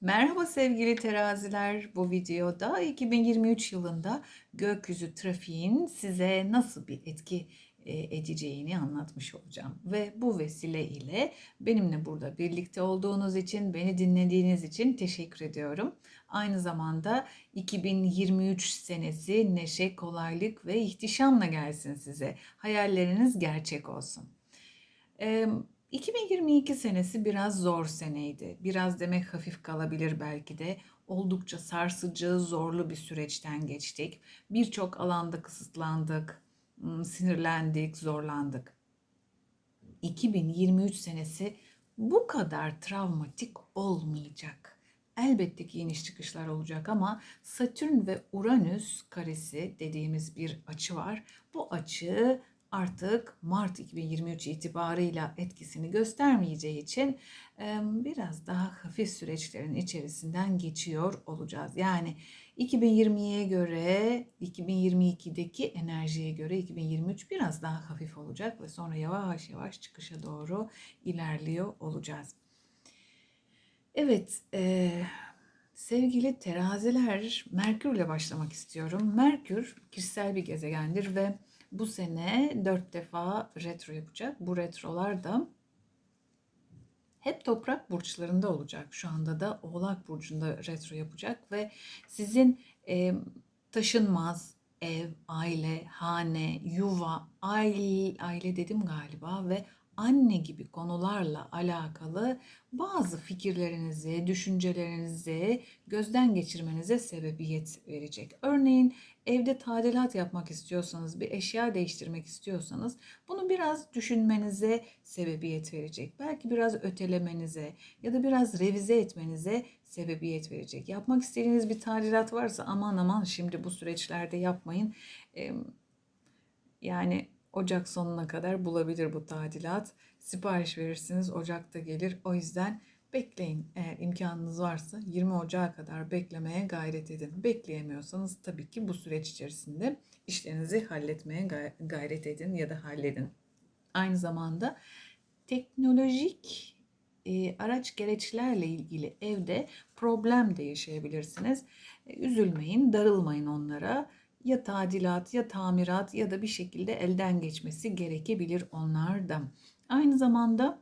Merhaba sevgili teraziler. Bu videoda 2023 yılında gökyüzü trafiğin size nasıl bir etki e, edeceğini anlatmış olacağım. Ve bu vesile ile benimle burada birlikte olduğunuz için, beni dinlediğiniz için teşekkür ediyorum. Aynı zamanda 2023 senesi neşe, kolaylık ve ihtişamla gelsin size. Hayalleriniz gerçek olsun. Eee 2022 senesi biraz zor seneydi. Biraz demek hafif kalabilir belki de. Oldukça sarsıcı, zorlu bir süreçten geçtik. Birçok alanda kısıtlandık, sinirlendik, zorlandık. 2023 senesi bu kadar travmatik olmayacak. Elbette ki iniş çıkışlar olacak ama Satürn ve Uranüs karesi dediğimiz bir açı var. Bu açı artık Mart 2023 itibarıyla etkisini göstermeyeceği için biraz daha hafif süreçlerin içerisinden geçiyor olacağız. Yani 2020'ye göre, 2022'deki enerjiye göre 2023 biraz daha hafif olacak ve sonra yavaş yavaş çıkışa doğru ilerliyor olacağız. Evet, e, sevgili teraziler, Merkürle başlamak istiyorum. Merkür kişisel bir gezegendir ve bu sene dört defa retro yapacak. Bu retrolar da hep toprak burçlarında olacak. Şu anda da Oğlak burcunda retro yapacak ve sizin e, taşınmaz ev, aile, hane, yuva, aile, aile dedim galiba ve anne gibi konularla alakalı bazı fikirlerinizi, düşüncelerinizi gözden geçirmenize sebebiyet verecek. Örneğin evde tadilat yapmak istiyorsanız, bir eşya değiştirmek istiyorsanız bunu biraz düşünmenize sebebiyet verecek. Belki biraz ötelemenize ya da biraz revize etmenize sebebiyet verecek. Yapmak istediğiniz bir tadilat varsa aman aman şimdi bu süreçlerde yapmayın. Yani Ocak sonuna kadar bulabilir bu tadilat. Sipariş verirsiniz Ocak'ta gelir. O yüzden bekleyin. Eğer imkanınız varsa 20 Ocak'a kadar beklemeye gayret edin. Bekleyemiyorsanız tabii ki bu süreç içerisinde işlerinizi halletmeye gayret edin ya da halledin. Aynı zamanda teknolojik e, araç gereçlerle ilgili evde problem de yaşayabilirsiniz. E, üzülmeyin, darılmayın onlara ya tadilat ya tamirat ya da bir şekilde elden geçmesi gerekebilir onlar da. Aynı zamanda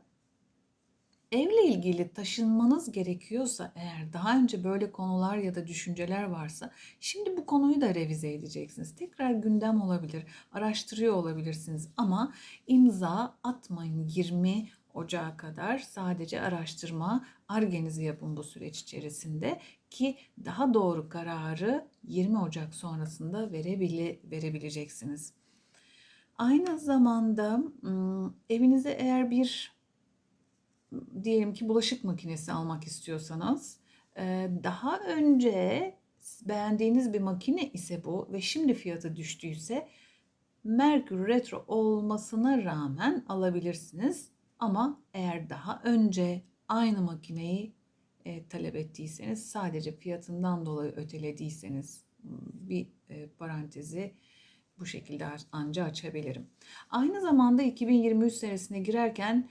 evle ilgili taşınmanız gerekiyorsa eğer daha önce böyle konular ya da düşünceler varsa şimdi bu konuyu da revize edeceksiniz. Tekrar gündem olabilir, araştırıyor olabilirsiniz ama imza atmayın 20 Ocağı kadar sadece araştırma, argenizi yapın bu süreç içerisinde ki daha doğru kararı 20 Ocak sonrasında verebile, verebileceksiniz. Aynı zamanda evinize eğer bir diyelim ki bulaşık makinesi almak istiyorsanız daha önce beğendiğiniz bir makine ise bu ve şimdi fiyatı düştüyse Merkür Retro olmasına rağmen alabilirsiniz. Ama eğer daha önce aynı makineyi e, talep ettiyseniz sadece fiyatından dolayı ötelediyseniz bir e, parantezi bu şekilde anca açabilirim. Aynı zamanda 2023 senesine girerken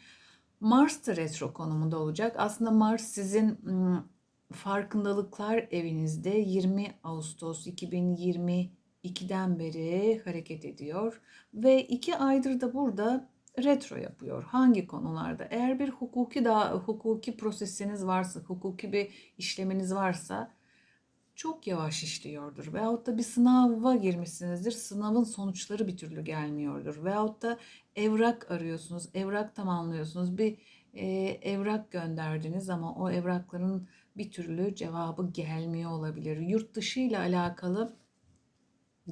Mars da retro konumunda olacak. Aslında Mars sizin farkındalıklar evinizde 20 Ağustos 2022'den beri hareket ediyor ve iki aydır da burada retro yapıyor. Hangi konularda? Eğer bir hukuki da hukuki prosesiniz varsa, hukuki bir işleminiz varsa çok yavaş işliyordur. Veyahut da bir sınava girmişsinizdir. Sınavın sonuçları bir türlü gelmiyordur. Veyahut da evrak arıyorsunuz, evrak tamamlıyorsunuz. Bir e, evrak gönderdiniz ama o evrakların bir türlü cevabı gelmiyor olabilir. Yurt dışı ile alakalı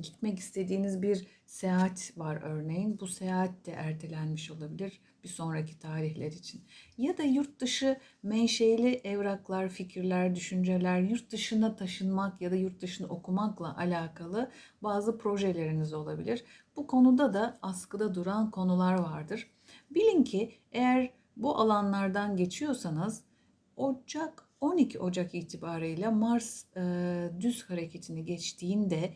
gitmek istediğiniz bir seyahat var örneğin. Bu seyahat de ertelenmiş olabilir bir sonraki tarihler için. Ya da yurt dışı menşeli evraklar, fikirler, düşünceler, yurt dışına taşınmak ya da yurt dışını okumakla alakalı bazı projeleriniz olabilir. Bu konuda da askıda duran konular vardır. Bilin ki eğer bu alanlardan geçiyorsanız Ocak 12 Ocak itibariyle Mars e, düz hareketini geçtiğinde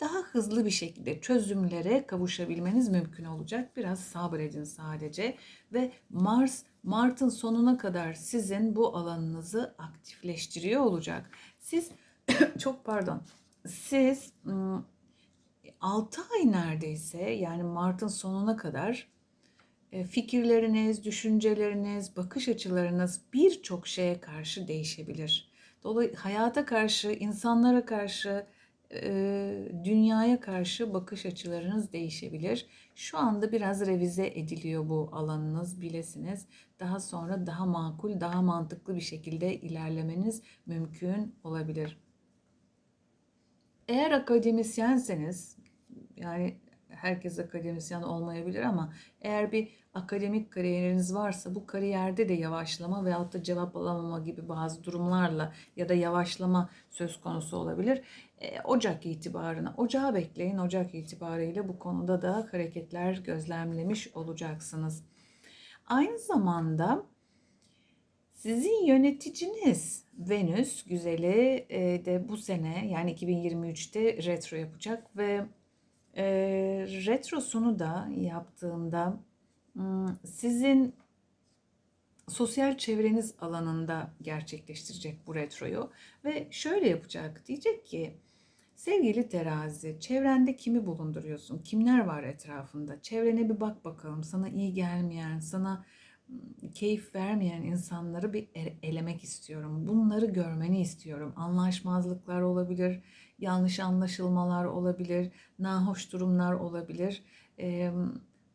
daha hızlı bir şekilde çözümlere kavuşabilmeniz mümkün olacak. Biraz sabredin sadece ve Mars Mart'ın sonuna kadar sizin bu alanınızı aktifleştiriyor olacak. Siz çok pardon. Siz 6 ay neredeyse yani Mart'ın sonuna kadar e, fikirleriniz, düşünceleriniz, bakış açılarınız birçok şeye karşı değişebilir. Dolayısıyla hayata karşı, insanlara karşı, e, dünyaya karşı bakış açılarınız değişebilir. Şu anda biraz revize ediliyor bu alanınız bilesiniz. Daha sonra daha makul, daha mantıklı bir şekilde ilerlemeniz mümkün olabilir. Eğer akademisyenseniz yani herkes akademisyen olmayabilir ama eğer bir akademik kariyeriniz varsa bu kariyerde de yavaşlama veyahut da cevap alamama gibi bazı durumlarla ya da yavaşlama söz konusu olabilir. E, Ocak itibarına, ocağı bekleyin. Ocak itibarıyla bu konuda da hareketler gözlemlemiş olacaksınız. Aynı zamanda sizin yöneticiniz Venüs güzeli e, de bu sene yani 2023'te retro yapacak ve e, retrosunu da yaptığında sizin sosyal çevreniz alanında gerçekleştirecek bu retroyu ve şöyle yapacak. Diyecek ki sevgili terazi çevrende kimi bulunduruyorsun? Kimler var etrafında? Çevrene bir bak bakalım. Sana iyi gelmeyen, sana keyif vermeyen insanları bir elemek istiyorum. Bunları görmeni istiyorum. Anlaşmazlıklar olabilir, yanlış anlaşılmalar olabilir, nahoş durumlar olabilir. Ee,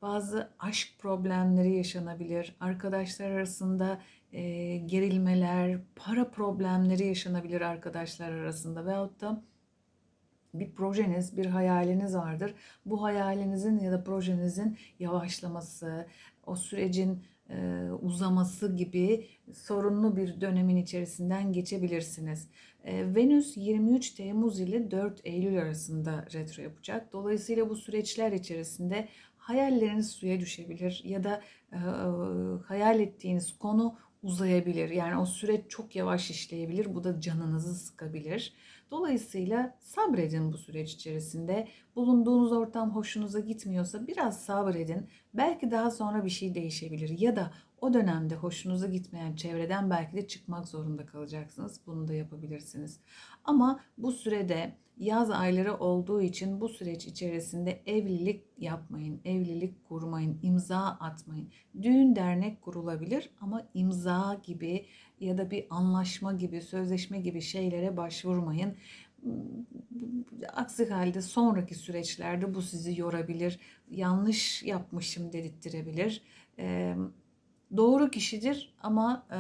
bazı aşk problemleri yaşanabilir. Arkadaşlar arasında e, gerilmeler, para problemleri yaşanabilir arkadaşlar arasında veyahut da bir projeniz, bir hayaliniz vardır. Bu hayalinizin ya da projenizin yavaşlaması, o sürecin e, uzaması gibi sorunlu bir dönemin içerisinden geçebilirsiniz. E, Venüs 23 Temmuz ile 4 Eylül arasında retro yapacak. Dolayısıyla bu süreçler içerisinde hayalleriniz suya düşebilir ya da e, hayal ettiğiniz konu uzayabilir. Yani o süreç çok yavaş işleyebilir. Bu da canınızı sıkabilir. Dolayısıyla sabredin bu süreç içerisinde. Bulunduğunuz ortam hoşunuza gitmiyorsa biraz sabredin. Belki daha sonra bir şey değişebilir ya da o dönemde hoşunuza gitmeyen çevreden belki de çıkmak zorunda kalacaksınız. Bunu da yapabilirsiniz. Ama bu sürede yaz ayları olduğu için bu süreç içerisinde evlilik yapmayın, evlilik kurmayın, imza atmayın. Düğün dernek kurulabilir ama imza gibi ya da bir anlaşma gibi, sözleşme gibi şeylere başvurmayın. Aksi halde sonraki süreçlerde bu sizi yorabilir, yanlış yapmışım dedirttirebilir. Ee, doğru kişidir ama e,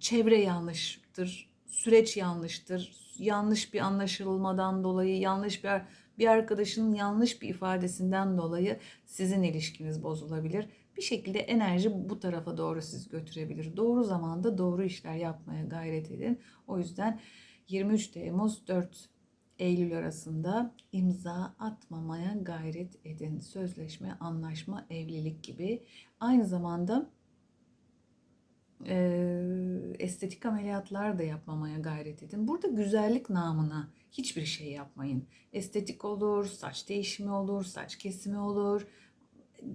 çevre yanlıştır, süreç yanlıştır, yanlış bir anlaşılmadan dolayı, yanlış bir bir arkadaşının yanlış bir ifadesinden dolayı sizin ilişkiniz bozulabilir. Bir şekilde enerji bu tarafa doğru siz götürebilir. Doğru zamanda doğru işler yapmaya gayret edin. O yüzden 23 Temmuz 4 Eylül arasında imza atmamaya gayret edin. Sözleşme, anlaşma, evlilik gibi. Aynı zamanda e, estetik ameliyatlar da yapmamaya gayret edin. Burada güzellik namına hiçbir şey yapmayın. Estetik olur, saç değişimi olur, saç kesimi olur.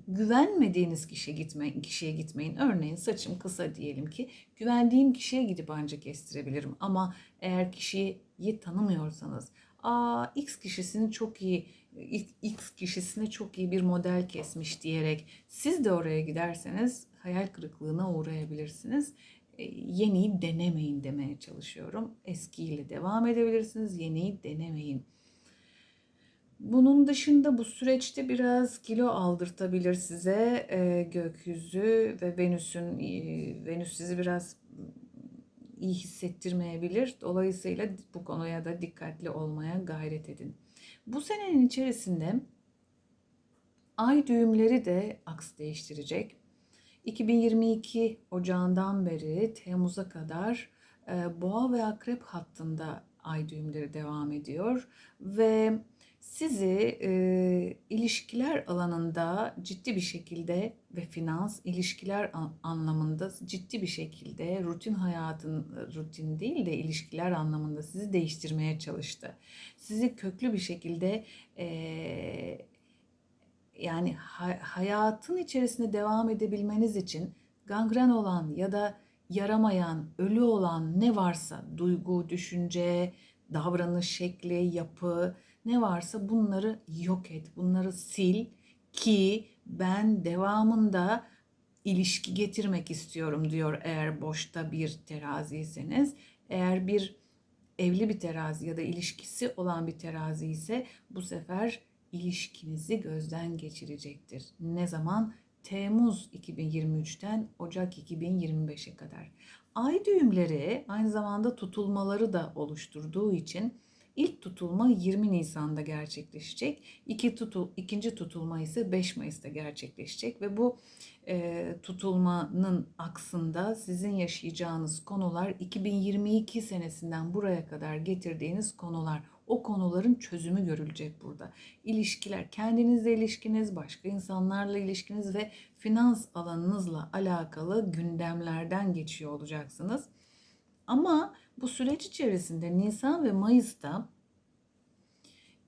Güvenmediğiniz kişiye gitmeyin, kişiye gitmeyin. Örneğin saçım kısa diyelim ki güvendiğim kişiye gidip ancak kestirebilirim. Ama eğer kişiyi tanımıyorsanız, aa X kişisini çok iyi X kişisine çok iyi bir model kesmiş diyerek siz de oraya giderseniz hayal kırıklığına uğrayabilirsiniz. E, yeniyi denemeyin demeye çalışıyorum. Eskiyle devam edebilirsiniz. Yeniyi denemeyin. Bunun dışında bu süreçte biraz kilo aldırtabilir size e, gökyüzü ve Venüs'ün e, Venüs sizi biraz iyi hissettirmeyebilir. Dolayısıyla bu konuya da dikkatli olmaya gayret edin. Bu senenin içerisinde ay düğümleri de aks değiştirecek. 2022 Ocağından beri Temmuz'a kadar e, Boğa ve Akrep hattında ay düğümleri devam ediyor ve sizi e, ilişkiler alanında ciddi bir şekilde ve finans ilişkiler an- anlamında ciddi bir şekilde rutin hayatın rutin değil de ilişkiler anlamında sizi değiştirmeye çalıştı. Sizi köklü bir şekilde e, yani ha- hayatın içerisinde devam edebilmeniz için gangren olan ya da yaramayan, ölü olan ne varsa duygu, düşünce, davranış şekli, yapı ne varsa bunları yok et. Bunları sil ki ben devamında ilişki getirmek istiyorum diyor eğer boşta bir teraziyseniz. Eğer bir evli bir terazi ya da ilişkisi olan bir terazi ise bu sefer ilişkinizi gözden geçirecektir. Ne zaman? Temmuz 2023'ten Ocak 2025'e kadar. Ay düğümleri aynı zamanda tutulmaları da oluşturduğu için ilk tutulma 20 Nisan'da gerçekleşecek. İki tutul, ikinci tutulma ise 5 Mayıs'ta gerçekleşecek ve bu e, tutulmanın aksında sizin yaşayacağınız konular 2022 senesinden buraya kadar getirdiğiniz konular. O konuların çözümü görülecek burada. İlişkiler, kendinizle ilişkiniz, başka insanlarla ilişkiniz ve finans alanınızla alakalı gündemlerden geçiyor olacaksınız. Ama bu süreç içerisinde Nisan ve Mayıs'ta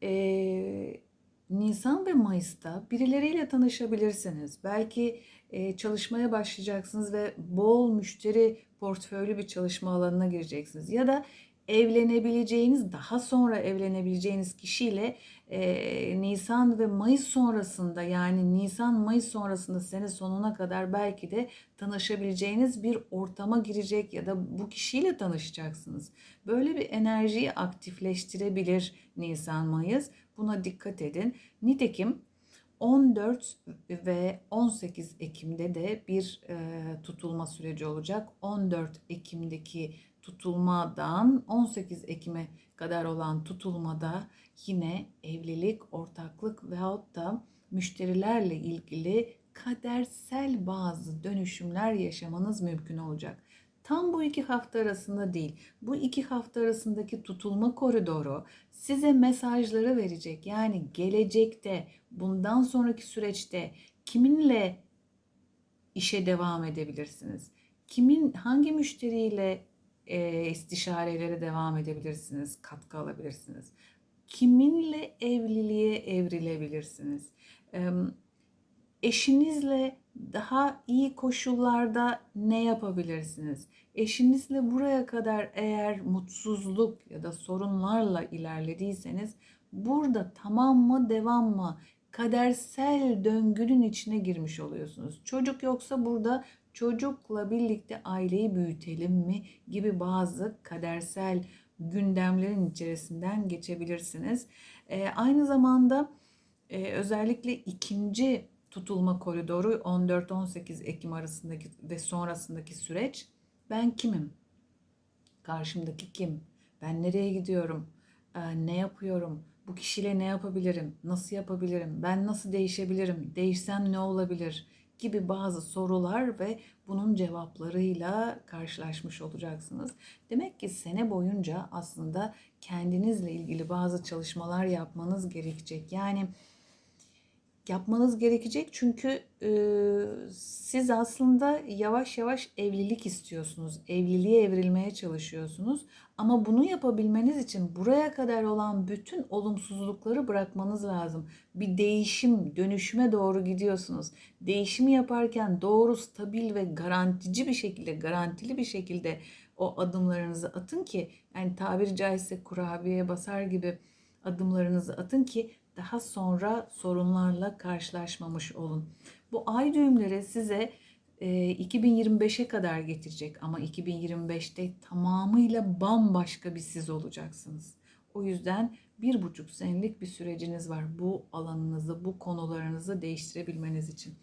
e, Nisan ve Mayıs'ta birileriyle tanışabilirsiniz. Belki e, çalışmaya başlayacaksınız ve bol müşteri portföylü bir çalışma alanına gireceksiniz. Ya da evlenebileceğiniz, daha sonra evlenebileceğiniz kişiyle e, Nisan ve Mayıs sonrasında yani Nisan-Mayıs sonrasında sene sonuna kadar belki de tanışabileceğiniz bir ortama girecek ya da bu kişiyle tanışacaksınız. Böyle bir enerjiyi aktifleştirebilir Nisan-Mayıs. Buna dikkat edin. Nitekim 14 ve 18 Ekim'de de bir e, tutulma süreci olacak. 14 Ekim'deki tutulmadan 18 Ekim'e kadar olan tutulmada yine evlilik, ortaklık veyahut da müşterilerle ilgili kadersel bazı dönüşümler yaşamanız mümkün olacak. Tam bu iki hafta arasında değil, bu iki hafta arasındaki tutulma koridoru size mesajları verecek. Yani gelecekte, bundan sonraki süreçte kiminle işe devam edebilirsiniz? Kimin, hangi müşteriyle e, istişarelere devam edebilirsiniz, katkı alabilirsiniz? Kiminle evliliğe evrilebilirsiniz? E, eşinizle daha iyi koşullarda ne yapabilirsiniz? Eşinizle buraya kadar eğer mutsuzluk ya da sorunlarla ilerlediyseniz burada tamam mı devam mı kadersel döngünün içine girmiş oluyorsunuz. Çocuk yoksa burada çocukla birlikte aileyi büyütelim mi gibi bazı kadersel gündemlerin içerisinden geçebilirsiniz. Ee, aynı zamanda e, özellikle ikinci tutulma koridoru 14-18 Ekim arasındaki ve sonrasındaki süreç ben kimim? Karşımdaki kim? Ben nereye gidiyorum? Ee, ne yapıyorum? Bu kişiyle ne yapabilirim? Nasıl yapabilirim? Ben nasıl değişebilirim? Değişsem ne olabilir? Gibi bazı sorular ve bunun cevaplarıyla karşılaşmış olacaksınız. Demek ki sene boyunca aslında kendinizle ilgili bazı çalışmalar yapmanız gerekecek. Yani yapmanız gerekecek çünkü e, siz aslında yavaş yavaş evlilik istiyorsunuz. Evliliğe evrilmeye çalışıyorsunuz. Ama bunu yapabilmeniz için buraya kadar olan bütün olumsuzlukları bırakmanız lazım. Bir değişim, dönüşüme doğru gidiyorsunuz. Değişimi yaparken doğru, stabil ve garantici bir şekilde, garantili bir şekilde o adımlarınızı atın ki yani tabiri caizse kurabiyeye basar gibi adımlarınızı atın ki daha sonra sorunlarla karşılaşmamış olun. Bu ay düğümleri size 2025'e kadar getirecek ama 2025'te tamamıyla bambaşka bir siz olacaksınız. O yüzden bir buçuk senelik bir süreciniz var bu alanınızı, bu konularınızı değiştirebilmeniz için.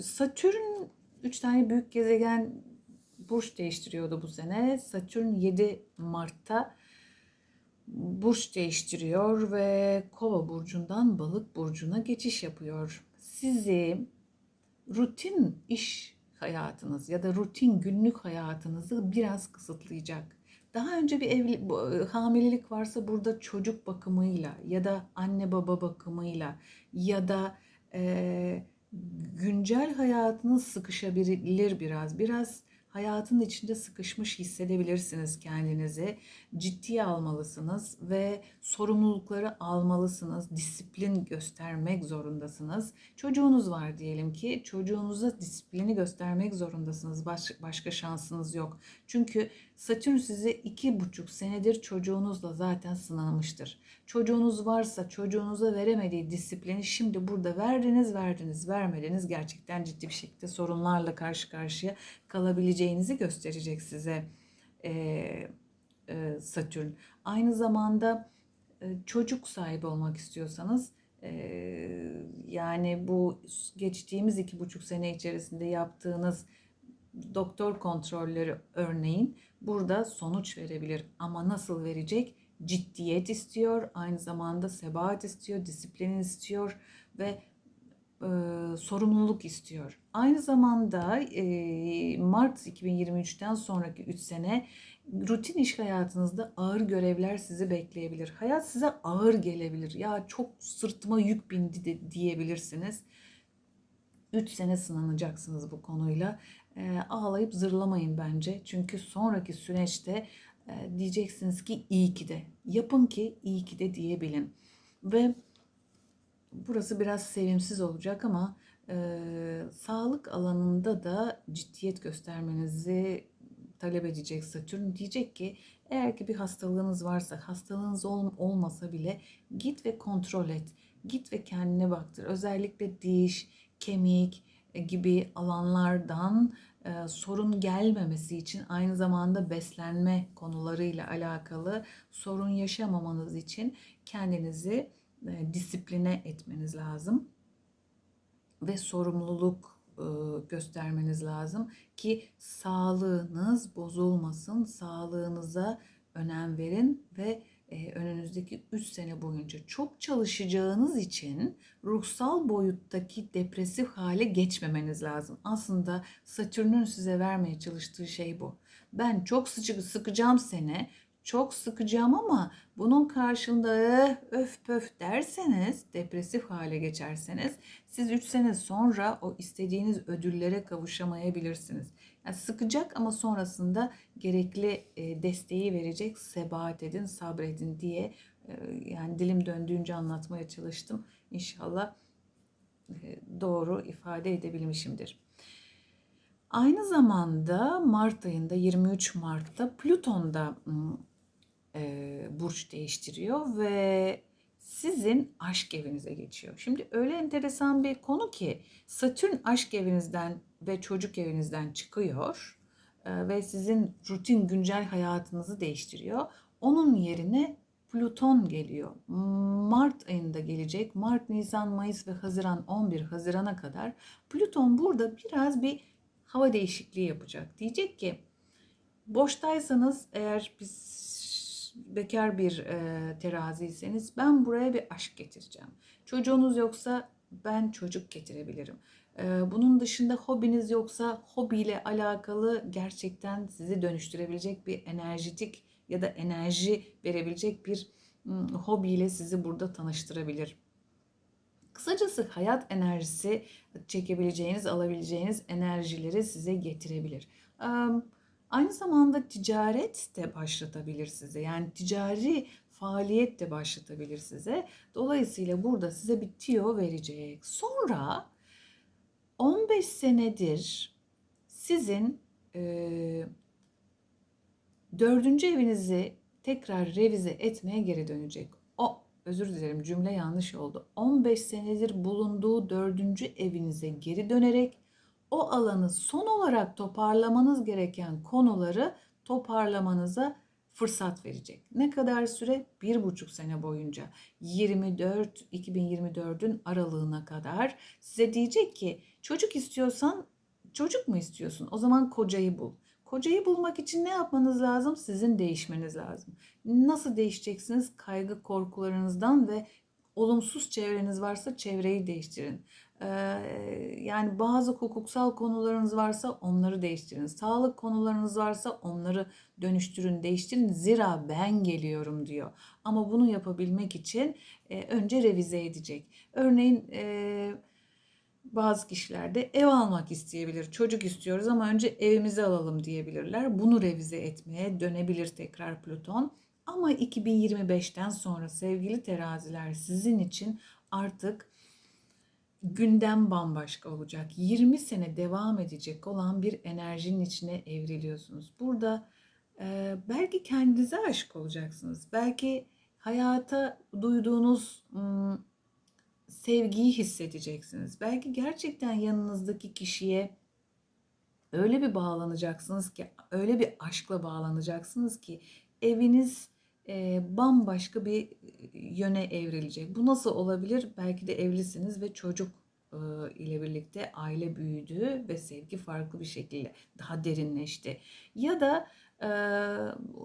Satürn 3 tane büyük gezegen burç değiştiriyordu bu sene. Satürn 7 Mart'ta burç değiştiriyor ve Kova burcundan Balık burcuna geçiş yapıyor. Sizi rutin iş hayatınız ya da rutin günlük hayatınızı biraz kısıtlayacak. Daha önce bir evli, e, hamilelik varsa burada çocuk bakımıyla ya da anne baba bakımıyla ya da e, güncel hayatınız sıkışabilir biraz. Biraz hayatın içinde sıkışmış hissedebilirsiniz kendinizi. Ciddiye almalısınız ve sorumlulukları almalısınız. Disiplin göstermek zorundasınız. Çocuğunuz var diyelim ki çocuğunuza disiplini göstermek zorundasınız. Baş, başka şansınız yok. Çünkü Satürn sizi iki buçuk senedir çocuğunuzla zaten sınamıştır. Çocuğunuz varsa çocuğunuza veremediği disiplini şimdi burada verdiniz, verdiniz, vermediniz. Gerçekten ciddi bir şekilde sorunlarla karşı karşıya kalabileceğinizi gösterecek size e, e, Satürn. Aynı zamanda e, çocuk sahibi olmak istiyorsanız e, yani bu geçtiğimiz iki buçuk sene içerisinde yaptığınız doktor kontrolleri örneğin burada sonuç verebilir. Ama nasıl verecek? Ciddiyet istiyor, aynı zamanda sebat istiyor, disiplin istiyor ve e, sorumluluk istiyor. Aynı zamanda e, Mart 2023'ten sonraki 3 sene rutin iş hayatınızda ağır görevler sizi bekleyebilir. Hayat size ağır gelebilir. Ya çok sırtıma yük bindi de diyebilirsiniz. 3 sene sınanacaksınız bu konuyla. E, ağlayıp zırlamayın bence. Çünkü sonraki süreçte e, diyeceksiniz ki iyi ki de. Yapın ki iyi ki de diyebilin. Ve burası biraz sevimsiz olacak ama e, sağlık alanında da ciddiyet göstermenizi talep edecek Satürn. Diyecek ki eğer ki bir hastalığınız varsa, hastalığınız ol, olmasa bile git ve kontrol et. Git ve kendine baktır. Özellikle diş, kemik gibi alanlardan e, sorun gelmemesi için aynı zamanda beslenme konularıyla alakalı sorun yaşamamanız için kendinizi e, disipline etmeniz lazım ve sorumluluk e, göstermeniz lazım ki sağlığınız bozulmasın. Sağlığınıza önem verin ve e, önünüzdeki 3 sene boyunca çok çalışacağınız için ruhsal boyuttaki depresif hale geçmemeniz lazım. Aslında Satürn'ün size vermeye çalıştığı şey bu. Ben çok sıcak sıkacağım seni, çok sıkacağım ama bunun karşılığında eh, öf pöf derseniz, depresif hale geçerseniz siz 3 sene sonra o istediğiniz ödüllere kavuşamayabilirsiniz. Yani sıkacak ama sonrasında gerekli e, desteği verecek, sebat edin, sabredin diye e, yani dilim döndüğünce anlatmaya çalıştım. İnşallah e, doğru ifade edebilmişimdir. Aynı zamanda Mart ayında 23 Mart'ta Plüton da e, burç değiştiriyor ve sizin aşk evinize geçiyor. Şimdi öyle enteresan bir konu ki Satürn aşk evinizden ve çocuk evinizden çıkıyor e, ve sizin rutin güncel hayatınızı değiştiriyor. Onun yerine Plüton geliyor. Mart ayında gelecek. Mart, Nisan, Mayıs ve Haziran 11 Haziran'a kadar Plüton burada biraz bir hava değişikliği yapacak. Diyecek ki boştaysanız eğer biz bekar bir e, teraziyseniz ben buraya bir aşk getireceğim. Çocuğunuz yoksa ben çocuk getirebilirim. Bunun dışında hobiniz yoksa hobiyle alakalı gerçekten sizi dönüştürebilecek bir enerjitik ya da enerji verebilecek bir hobiyle sizi burada tanıştırabilir. Kısacası hayat enerjisi çekebileceğiniz, alabileceğiniz enerjileri size getirebilir. Aynı zamanda ticaret de başlatabilir size. Yani ticari faaliyet de başlatabilir size. Dolayısıyla burada size bir tiyo verecek. Sonra 15 senedir sizin e, dördüncü evinizi tekrar revize etmeye geri dönecek. O özür dilerim cümle yanlış oldu. 15 senedir bulunduğu dördüncü evinize geri dönerek o alanı son olarak toparlamanız gereken konuları toparlamanıza fırsat verecek. Ne kadar süre? Bir buçuk sene boyunca 24 2024'ün aralığına kadar size diyecek ki çocuk istiyorsan çocuk mu istiyorsun? O zaman kocayı bul. Kocayı bulmak için ne yapmanız lazım? Sizin değişmeniz lazım. Nasıl değişeceksiniz? Kaygı korkularınızdan ve olumsuz çevreniz varsa çevreyi değiştirin. Yani bazı hukuksal konularınız varsa onları değiştirin. Sağlık konularınız varsa onları dönüştürün, değiştirin. Zira ben geliyorum diyor. Ama bunu yapabilmek için önce revize edecek. Örneğin bazı kişiler de ev almak isteyebilir. Çocuk istiyoruz ama önce evimizi alalım diyebilirler. Bunu revize etmeye dönebilir tekrar Plüton. Ama 2025'ten sonra sevgili teraziler sizin için artık gündem bambaşka olacak. 20 sene devam edecek olan bir enerjinin içine evriliyorsunuz. Burada e, belki kendinize aşık olacaksınız. Belki hayata duyduğunuz m, sevgiyi hissedeceksiniz. Belki gerçekten yanınızdaki kişiye öyle bir bağlanacaksınız ki, öyle bir aşkla bağlanacaksınız ki eviniz e, bambaşka bir yöne evrilecek. Bu nasıl olabilir? Belki de evlisiniz ve çocuk ile birlikte aile büyüdü ve sevgi farklı bir şekilde daha derinleşti. Ya da e,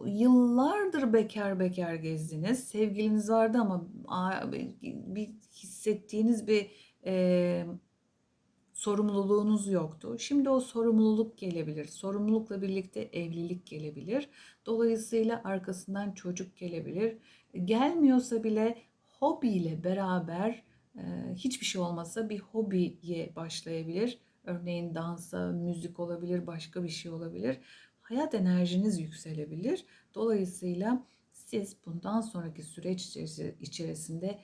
yıllardır bekar bekar gezdiniz. Sevgiliniz vardı ama a, bir hissettiğiniz bir e, sorumluluğunuz yoktu. Şimdi o sorumluluk gelebilir. Sorumlulukla birlikte evlilik gelebilir. Dolayısıyla arkasından çocuk gelebilir. Gelmiyorsa bile hobiyle beraber e, hiçbir şey olmasa bir hobiye başlayabilir. Örneğin dansa, müzik olabilir, başka bir şey olabilir. Hayat enerjiniz yükselebilir. Dolayısıyla siz bundan sonraki süreç içerisinde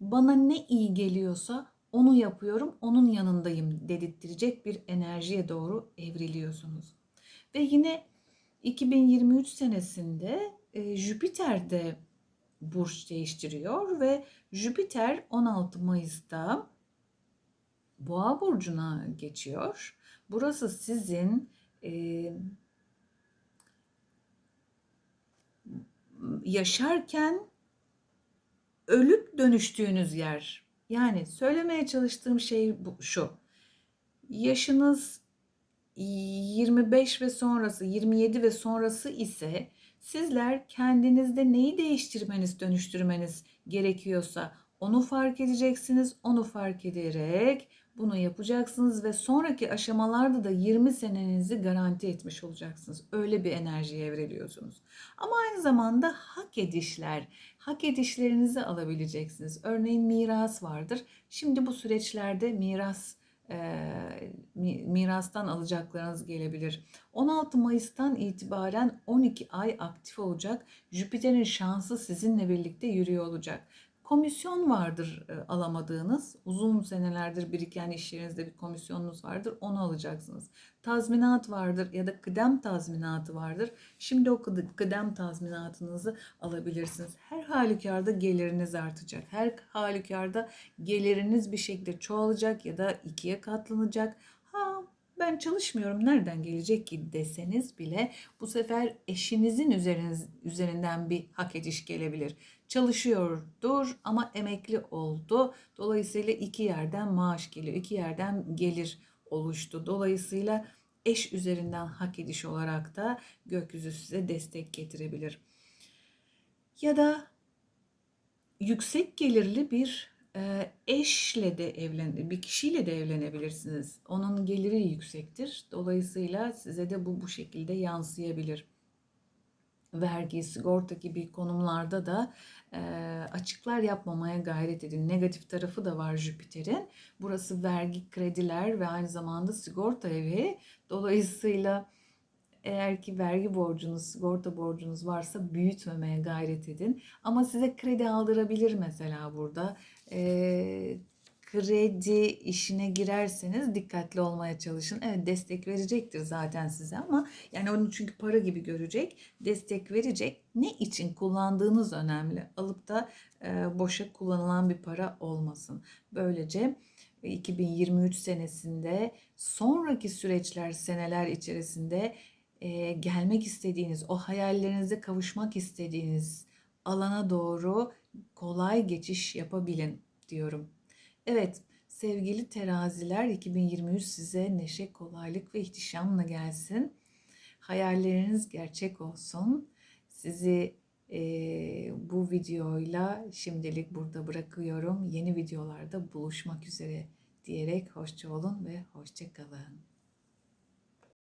bana ne iyi geliyorsa onu yapıyorum, onun yanındayım dedirttirecek bir enerjiye doğru evriliyorsunuz. Ve yine 2023 senesinde e, Jüpiter de burç değiştiriyor ve Jüpiter 16 Mayıs'ta Boğa burcuna geçiyor. Burası sizin e, yaşarken ölüp dönüştüğünüz yer. Yani söylemeye çalıştığım şey bu, şu. Yaşınız 25 ve sonrası, 27 ve sonrası ise sizler kendinizde neyi değiştirmeniz, dönüştürmeniz gerekiyorsa onu fark edeceksiniz. Onu fark ederek bunu yapacaksınız ve sonraki aşamalarda da 20 senenizi garanti etmiş olacaksınız. Öyle bir enerjiye evriliyorsunuz. Ama aynı zamanda hak edişler, hak edişlerinizi alabileceksiniz. Örneğin miras vardır. Şimdi bu süreçlerde miras e, mirastan alacaklarınız gelebilir. 16 Mayıs'tan itibaren 12 ay aktif olacak. Jüpiter'in şansı sizinle birlikte yürüyor olacak. Komisyon vardır e, alamadığınız. Uzun senelerdir biriken iş yerinizde bir komisyonunuz vardır. Onu alacaksınız. Tazminat vardır ya da kıdem tazminatı vardır. Şimdi o kıdem tazminatınızı alabilirsiniz. Her halükarda geliriniz artacak. Her halükarda geliriniz bir şekilde çoğalacak ya da ikiye katlanacak. Ha ben çalışmıyorum nereden gelecek ki deseniz bile bu sefer eşinizin üzeriniz, üzerinden bir hak ediş gelebilir. Çalışıyordur ama emekli oldu. Dolayısıyla iki yerden maaş geliyor. iki yerden gelir oluştu. Dolayısıyla eş üzerinden hak ediş olarak da gökyüzü size destek getirebilir. Ya da yüksek gelirli bir e, eşle de evlen bir kişiyle de evlenebilirsiniz. Onun geliri yüksektir. Dolayısıyla size de bu bu şekilde yansıyabilir. Vergi, sigorta gibi konumlarda da e, açıklar yapmamaya gayret edin. Negatif tarafı da var Jüpiter'in. Burası vergi, krediler ve aynı zamanda sigorta evi. Dolayısıyla eğer ki vergi borcunuz, sigorta borcunuz varsa büyütmemeye gayret edin. Ama size kredi aldırabilir mesela burada. Ee, kredi işine girerseniz dikkatli olmaya çalışın. Evet destek verecektir zaten size ama yani onu çünkü para gibi görecek. Destek verecek. Ne için kullandığınız önemli. Alıp da e, boşa kullanılan bir para olmasın. Böylece 2023 senesinde sonraki süreçler, seneler içerisinde e, gelmek istediğiniz, o hayallerinize kavuşmak istediğiniz alana doğru kolay geçiş yapabilin diyorum. Evet, sevgili teraziler 2023 size neşe, kolaylık ve ihtişamla gelsin. Hayalleriniz gerçek olsun. Sizi e, bu videoyla şimdilik burada bırakıyorum. Yeni videolarda buluşmak üzere diyerek hoşça olun ve hoşça kalın.